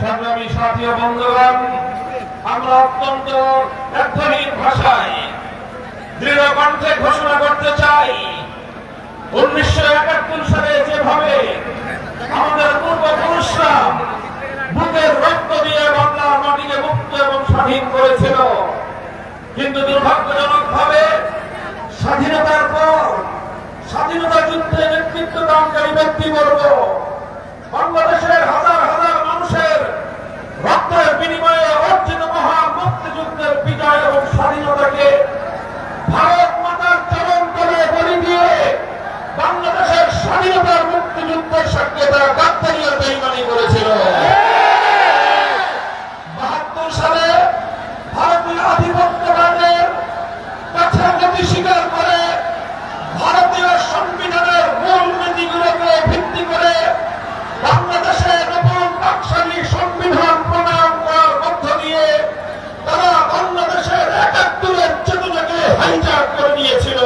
সংগ্রামী সাথী ও বন্ধুগণ, আমরা অত্যন্ত আধ্যাত্মিক ভাষায় দৃঢ় কণ্ঠে ঘোষণা করতে চাই, উনিশশো একাত্তর সালে যেভাবে আমাদের পূর্বপুরুষরা বুকের রক্ত দিয়ে বাংলার মাটিকে মুক্ত এবং স্বাধীন করেছিল, কিন্তু দুর্ভাগ্যজনক ভাবে স্বাধীনতার পর স্বাধীনতা যুদ্ধে নেতৃত্ব দানকারী ব্যক্তিবর্গ বাংলাদেশের হাজার হাজার মানুষের রক্তের বিনিময়ে অর্জিত মহান মুক্তিযুদ্ধের বিজয় এবং স্বাধীনতাকে ভারত মাতার চরণ তলে বলি দিয়ে বাংলাদেশের স্বাধীনতার মুক্তিযুদ্ধের সঙ্গে তারা গাদ্দারি আর বেইমানি করেছিল বাহাত্তর সালে ভারতীয় আধিপত্যবাদের কাছে গতি স্বীকার করে ভারতীয় সংবিধানের মূল নীতিগুলোকে ভিত্তি করে বাংলাদেশের নতুন বাকশালী সংবিধান প্রণয়ন করার মধ্য দিয়ে তারা বাংলাদেশের একাত্তরের চেতনাকে হাইজাক করে নিয়েছিল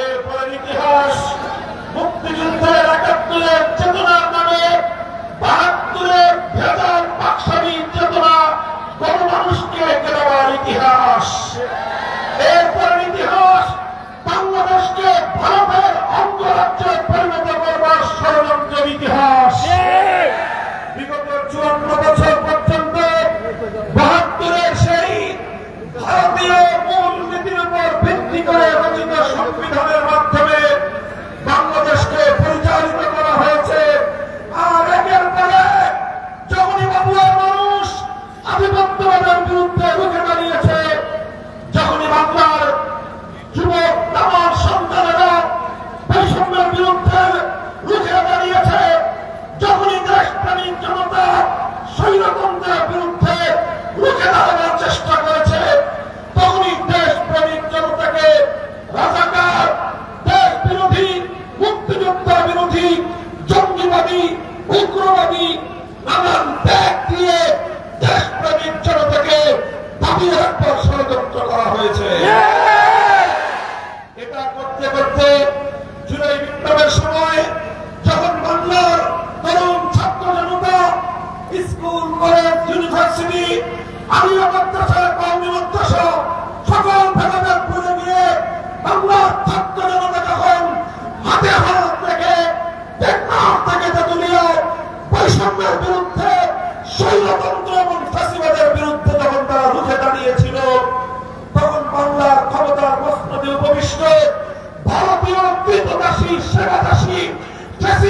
এরপরের ইতিহাস মুক্তিযুদ্ধের একাত্তরের চেতনার নামে বাহাত্তরের ভেজাল বাকশালী চেতনা গণমানুষকে এঁকে দেওয়ার ইতিহাস এরপরের ইতিহাস বাংলাদেশকে ভারতের অঙ্গরাজ্যে পরিণত করবার ষড়যন্ত্রের ইতিহাস বিগত চুয়ান্ন বছর পর্যন্ত বাহাত্তরের সেই ভারতীয় মূল নীতির উপর ভিত্তি করে রচিত সংবিধানের মাধ্যমে বাংলাদেশকে পরিচালিত করা হয়েছে আর একের পরে যখনই বাবুয়ার মানুষ আধিপত্যবাদের বিরুদ্ধে রুখে দাঁড়িয়েছে। বাংলার যুবক আমার সন্তানেরা বৈষম্যের বিরুদ্ধে রুখে দাঁড়িয়েছে জনতা বিরুদ্ধে রুখে চেষ্টা করেছে, তখনই দেশপ্রেমিক জনতাকে রাজাকার দেশ বিরোধী মুক্তিযুদ্ধ বিরোধী, জঙ্গিবাদী, উগ্রবাদী, নানান ত্যাগ দিয়ে দেশপ্রেমিক জনতাকে দাবিয়ে রাখবার ষড়যন্ত্র করা হয়েছে। এটা করতে করতে জুলাই বিপ্লবের সময় যখন বাংলার তরুণ ছাত্র জনতা স্কুল কলেজ ইউনিভার্সিটি আলিয়া মাদ্রাসা কওমি মাদ্রাসা সকল ভেদাভেদ ভুলে গিয়ে বাংলার ছাত্র জনতা যখন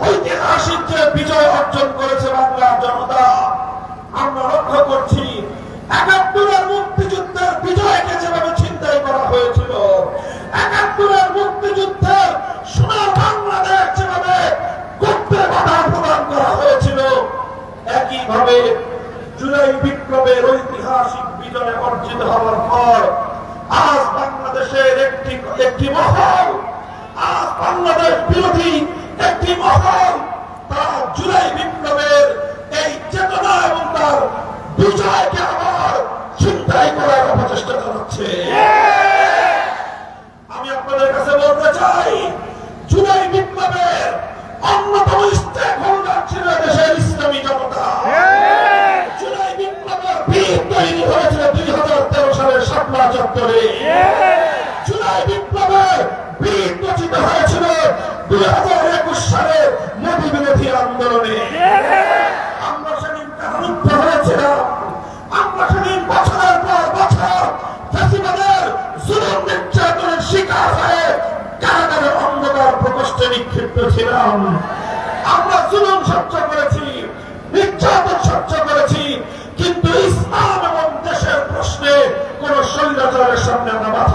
ঐতিহাসিক যে বিজয় অর্জন করেছে বাংলার জনতা। আমরা লক্ষ্য করছি একাত্তরের মুক্তিযুদ্ধের বিজয়কে যেভাবে চিন্তাই করা হয়েছিল একাত্তরের মুক্তিযুদ্ধের সোনার বাংলাদেশ যেভাবে করতে বাধা প্রদান করা হয়েছিল একইভাবে জুলাই বিপ্লবের ঐতিহাসিক বিজয় অর্জিত হওয়ার পর আজ বাংলাদেশের একটি একটি মহল আজ বাংলাদেশ বিরোধী একটি মহল তারা জুলাই বিপ্লবের এই চেতনা এবং তার বিজয়কে আবার চিন্তাই করার চালাচ্ছে। আমি আপনাদের কাছে বলতে চাই, জুলাই বিপ্লবের অন্যতম স্টেক হোল্ডার ছিল দেশের ইসলামী জনতা। জুলাই বিপ্লবের ভিত তৈরি হয়েছিল দুই হাজার তেরো সালের শাপলা চত্বরে। জুলাই বিপ্লবের ভিত রচিত হয়েছিল দুই হাজার একুশ সালের মোদী বিরোধী আন্দোলনে।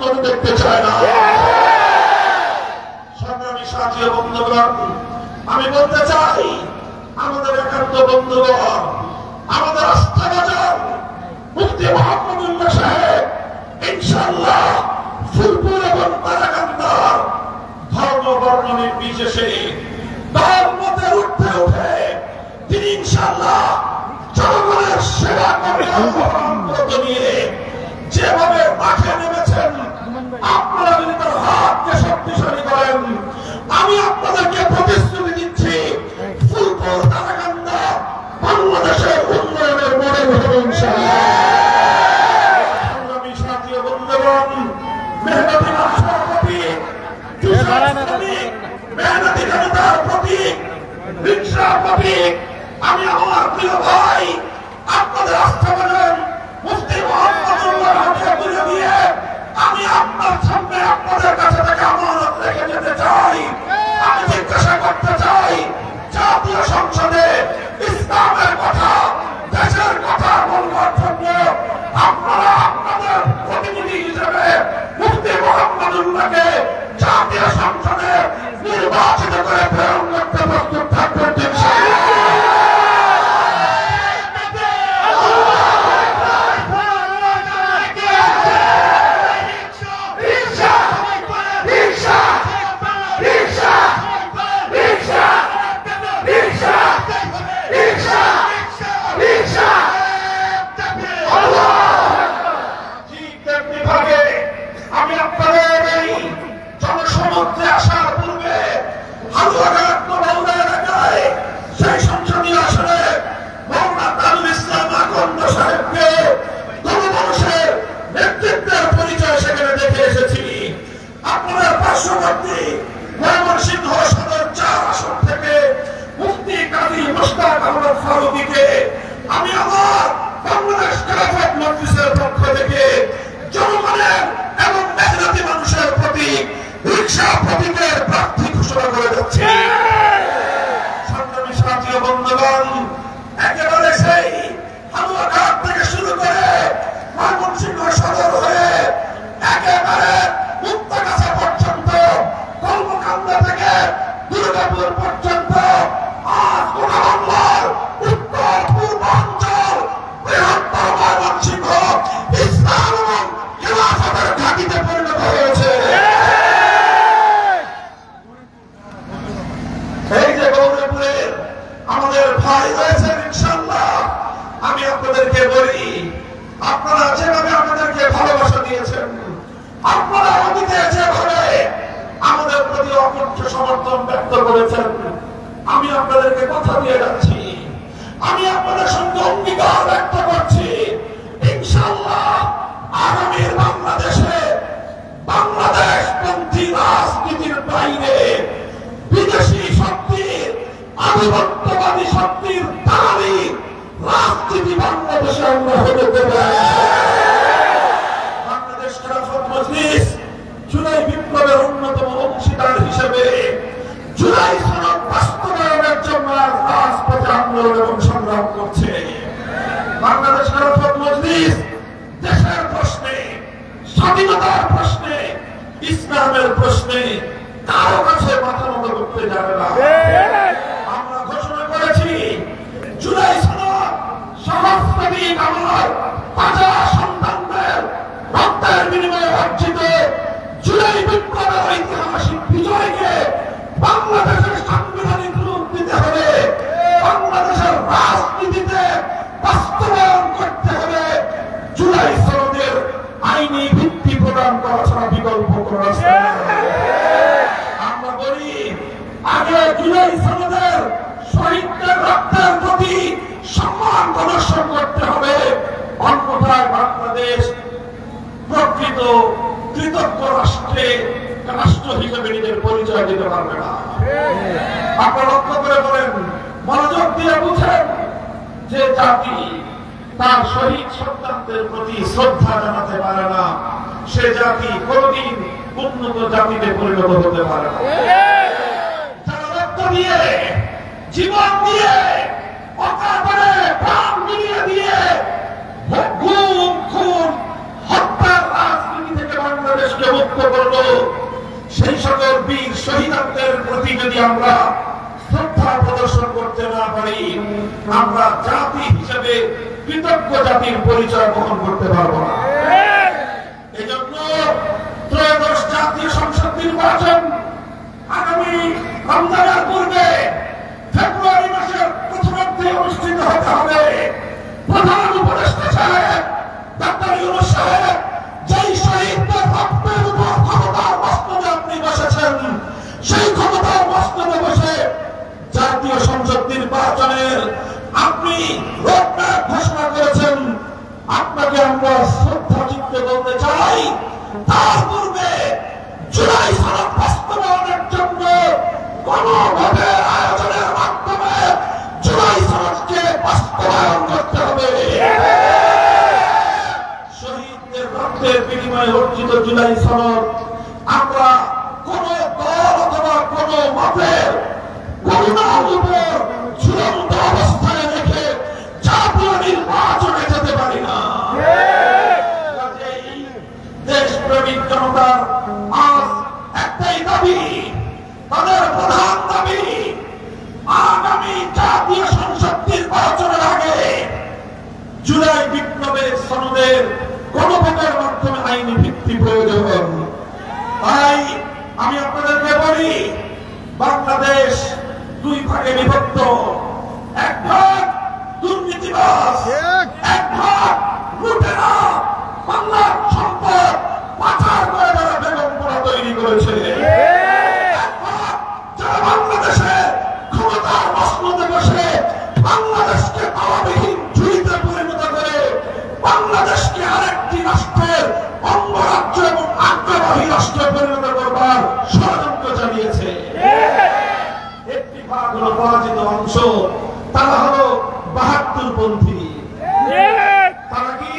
বাস্তব দেখতে চায় না। সংগ্রামী সাথী বন্ধুগণ, আমি বলতে চাই, আমাদের একান্ত বন্ধুগণ, আমাদের আস্থা বাজার মুক্তি মহাপ্রবন্ধ সাহেব ইনশাল্লাহ ফুলপুর এবং তারাকান্দার ধর্ম, বর্ণ, নির্বিশেষে ধর্মতের উঠতে উঠে তিনি ইনশাল্লাহ জনগণের সেবা করবেন। শক্তিশালী করেন। আমি আপনাদেরকে প্রতিশ্রুতি দিচ্ছি, ফুলপুর তারাকান্দা বাংলাদেশের উন্নয়নের মনে হবে আমি আমার প্রিয় ভাই, আপনাদের আস্থা জাতীয় সংসদে নির্বাচিত করে ফেরত কথা দিয়ে যাচ্ছি। আমি আপনাদের সঙ্গে অঙ্গীকার ব্যক্ত করছি। ইনশাল্লাহ আগামীর বাংলাদেশে বাংলাদেশ পন্থী রাজনীতির বাইরে বিদেশি শক্তির, আধিপত্যবাদী শক্তির দাঁড়ি রাজনীতি বাংলাদেশে হতে দেবে ইসলামের প্রশ্নে কারও কাছে মাথা মতো করতে যাবে না। আমরা ঘোষণা করেছি জুলাই সনদ সমাজতান্ত্রিক আমল পাঁচা সন্তানদের রক্তের বিনিময়ে অর্জিত জুলাই বিপ্লবের ঐতিহাসিক বিজয়কে বাংলাদেশে বাংলাদেশ প্রকৃত কৃতজ্ঞ রাষ্ট্রে রাষ্ট্র হিসেবে নিজের পরিচয় দিতে পারবে না। আপনার লক্ষ্য করে বলেন, মনোযোগ দিয়ে বুঝেন যে জাতি তার শহীদ সন্তানদের প্রতি শ্রদ্ধা জানাতে পারে না। সে জাতি কোনদিন উন্নত জাতিতে পরিণত হতে পারে না। জীবন দিয়ে অকাতরে আমরা শ্রদ্ধা প্রদর্শন করতে না পারি, আমরা জাতি হিসেবে কৃতজ্ঞ জাতির পরিচয় বহন করতে পারব না। এজন্য ত্রয়োদশ জাতীয় সংসদ নির্বাচন আগামী রমজানের পূর্বে আপনি ঘোষণা করেছেন আপনাকে আমরা শ্রদ্ধা চিত্তে বলতে চাই। তার পূর্বে জুলাই সনদ বাস্তবায়নের জন্য গণভোটের আয়োজনের মাধ্যমে জুলাই সনদকে বাস্তবায়ন করতে হবে শহীদদের রক্তের বিনিময়ে অর্জিত জুলাই সনদ আমরা কোন দল অথবা কোন মতের করুণার উপর ঝুলন্ত অবস্থায় রেখে জাতীয় নির্বাচনে যেতে পারি না কাজেই দেশপ্রেমিক জনতার আজ একটাই দাবি তাদের প্রধান দাবি আগামী জাতীয় সংসদ নির্বাচনের আগে জুলাই বিপ্লবের সনদের গণভোটের মাধ্যমে আইনি ভিত্তি প্রয়োজন। তাই আমি আপনাদেরকে বলি বাংলাদেশ দুই ভাগে বিভক্ত। এক ভাগ দুর্নীতিবাস এক ভাগ লুটেরা বাংলার সম্পদ পাচার করে যারা বেগম পোড়া তৈরি করেছে এক ভাগ যারা বাংলাদেশে ক্ষমতার মসনদে বসে বাংলাদেশকে তাওয়াবিহীন ঝুড়িতে পরিণত করে বাংলাদেশকে আরেকটি রাষ্ট্রের অঙ্গরাজ্য এবং আজ্ঞাবাহী রাষ্ট্রে পরিণত করবার ষড়যন্ত্র চালিয়েছে একটি ভাগ হলো পরাজিত অংশ তারা হলো বাহাত্তর পন্থী তারা কি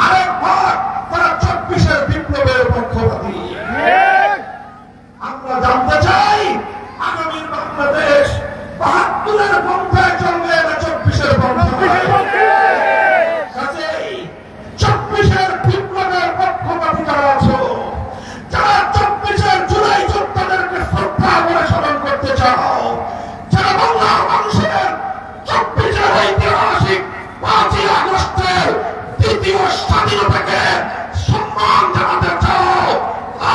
আরেক ভাগ তারা চব্বিশের বিপ্লবের পক্ষপাতী আমরা জানতে চাই আগামীর বাংলাদেশ বাহাত্তরের পন্থায় চলবে না চব্বিশের পন্থায় কাজেই চব্বিশের বিপ্লবের পক্ষপাতী যারা আছো যারা চব্বিশের জুলাই যোদ্ধাদেরকে শ্রদ্ধা করে স্মরণ করতে চাও যারা বাংলার মানুষের চব্বিশের ঐতিহাসিক পাঁচই আগস্টের দ্বিতীয় স্বাধীনতাকে সম্মান জানাতে চাও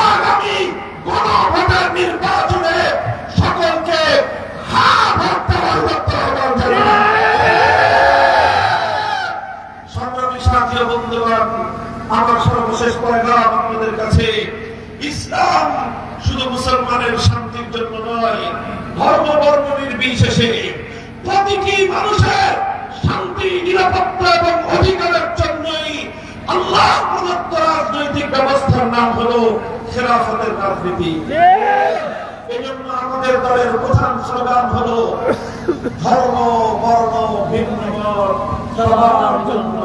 আগামী গণভোটের নির্বাচনে সকলকে হা ভোট দেওয়ার করতে হবে সংগ্রামী সাথী ও বন্ধুগণ আমার সর্বশেষ পয়গাম আপনাদের কাছে ইসলাম শুধু মুসলমানের শান্তির জন্য নয় ধর্ম বর্ণ নির্বিশেষে প্রতিটি মানুষের শান্তি, নিরাপত্তা এবং অধিকারের জন্যই আল্লাহ প্রদত্ত রাজনৈতিক ব্যবস্থার নাম হলো খেলাফতের রাজনীতি। আমাদের দলের প্রধান স্লোগান হলো ধর্ম, বর্ণ, ভিন্ন সবার জন্য